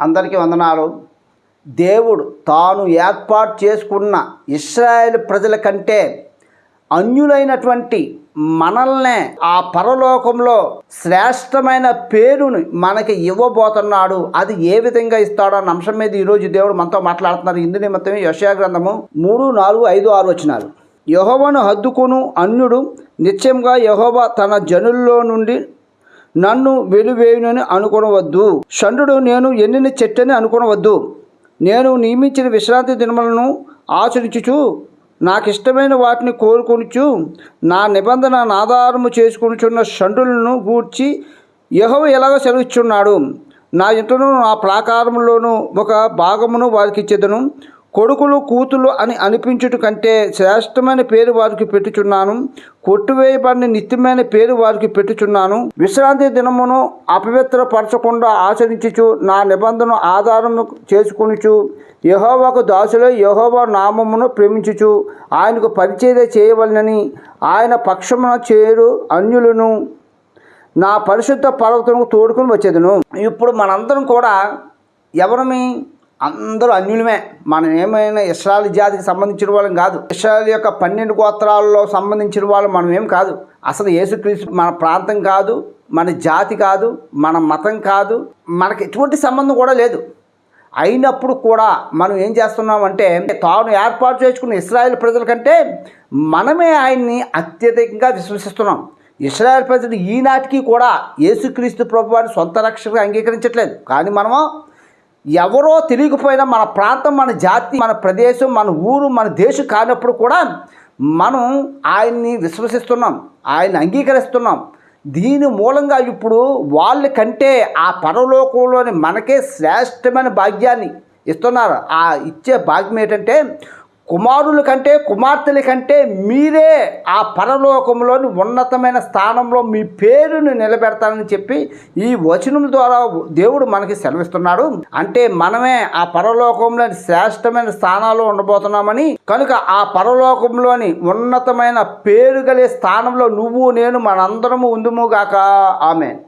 అందరికీ వందనాలు. దేవుడు తాను ఏర్పాటు చేసుకున్న ఇస్రాయేల్ ప్రజల కంటే అన్యులైనటువంటి మనల్నే ఆ పరలోకంలో శ్రేష్టమైన పేరుని మనకి ఇవ్వబోతున్నాడు. అది ఏ విధంగా ఇస్తాడో అన్న అంశం మీద ఈరోజు దేవుడు మనతో మాట్లాడుతున్నారు. ఇందు నిమిత్తమే యశా గ్రంథము మూడు నాలుగు ఐదు ఆరు వచ్చినారు యహోవను హద్దుకును అన్యుడు. నిత్యంగా యహోవ తన జనుల్లో నుండి నన్ను వెలువేయునని అనుకొనవద్దు. షండు నేను ఎన్నిన చెట్టని అనుకొనవద్దు. నేను నియమించిన విశ్రాంతి దినములను ఆచరించుచు నాకు ఇష్టమైన వాటిని కోరుకొనుచు నా నిబంధన ఆధారము చేసుకొనుచున్న షండులను గూర్చి యహోవ ఎలాగ సెలవిచ్చున్నాడు నా ఇంటను నా ప్రాకారంలోనూ ఒక భాగమును వారికి ఇచ్చేదను. కొడుకులు కూతులు అని అనిపించుట కంటే శ్రేష్టమైన పేరు వారికి పెట్టుచున్నాను. కొట్టువేయబడిన నిత్యమైన పేరు వారికి పెట్టుచున్నాను. విశ్రాంతి దినమును అపవిత్రపరచకుండా ఆచరించుచు నా నిబంధన ఆధారము చేసుకునిచు యహోవాకు దాసులై యహోవా నామమును ప్రేమించుచు ఆయనకు పరిచర్య చేయవలనని ఆయన పక్షమున చేరు అన్యులను నా పరిశుద్ధ పర్వతముకు తోడుకుని వచ్చేదను. ఇప్పుడు మనందరం కూడా ఎవరిని అందరూ అన్యులమే. మనం ఏమైనా ఇస్రాయల్ జాతికి సంబంధించిన వాళ్ళం కాదు. ఇస్రాయల్ యొక్క పన్నెండు గోత్రాల్లో సంబంధించిన వాళ్ళు మనం ఏం కాదు. అసలు యేసుక్రీస్తు మన ప్రాంతం కాదు మన జాతి కాదు మన మతం కాదు మనకి ఎటువంటి సంబంధం కూడా లేదు. అయినప్పుడు కూడా మనం ఏం చేస్తున్నామంటే తాను ఏర్పాటు చేసుకున్న ఇస్రాయల్ ప్రజల కంటే మనమే ఆయన్ని అత్యధికంగా విశ్వసిస్తున్నాం. ఇస్రాయల్ ప్రజలు ఈనాటికి కూడా యేసుక్రీస్తు ప్రభువాన్ని సొంత రక్షణగా అంగీకరించట్లేదు. కానీ మనము ఎవరో తెలియకపోయినా మన ప్రాంతం మన జాతి మన ప్రదేశం మన ఊరు మన దేశం కానప్పుడు కూడా మనం ఆయన్ని విశ్వసిస్తున్నాం ఆయన్ని అంగీకరిస్తున్నాం. దీని మూలంగా ఇప్పుడు వాళ్ళ కంటే ఆ పరలోకంలోని మనకే శ్రేష్టమైన భాగ్యాన్ని ఇస్తున్నారు? ఆ ఇచ్చే భాగ్యం ఏంటంటే కుమారుల కంటే కుమార్తెల కంటే మీరే ఆ పరలోకంలోని ఉన్నతమైన స్థానంలో మీ పేరుని నిలబెడతానని చెప్పి ఈ వచనం ద్వారా దేవుడు మనకి సెలవిస్తున్నాడు. అంటే మనమే ఆ పరలోకంలోని శ్రేష్టమైన స్థానాల్లో ఉండబోతున్నామని కనుక ఆ పరలోకంలోని ఉన్నతమైన పేరు గలే స్థానంలో నువ్వు నేను మనందరము ఉందుము గాక. ఆమె